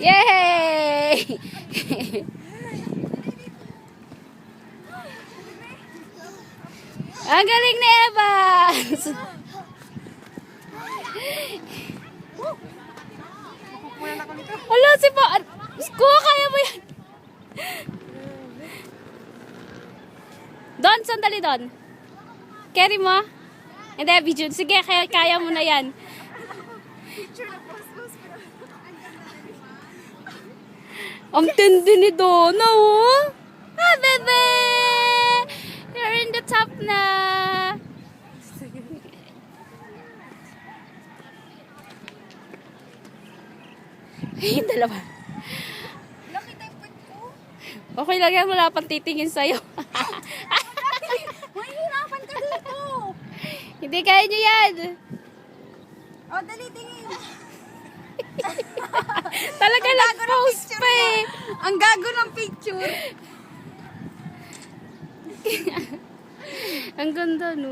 Yay! Ang galing ni Evans! Hala, si Pa... Kuha, kaya mo yan! Don, sandali Don. Carry mo? Hindi, video. Sige, kaya, kaya mo na yan. Ang tindi ni Donna, oh. Ah, bebe! You're in the top na. Ay, dalawa. Okay lang yan, wala pang titingin sa'yo. Mahihirapan ka dito. Hindi kaya nyo yan. O, dali tingin. Talaga nag-post pa eh. Ang gago ng picture. Ang ganda, no?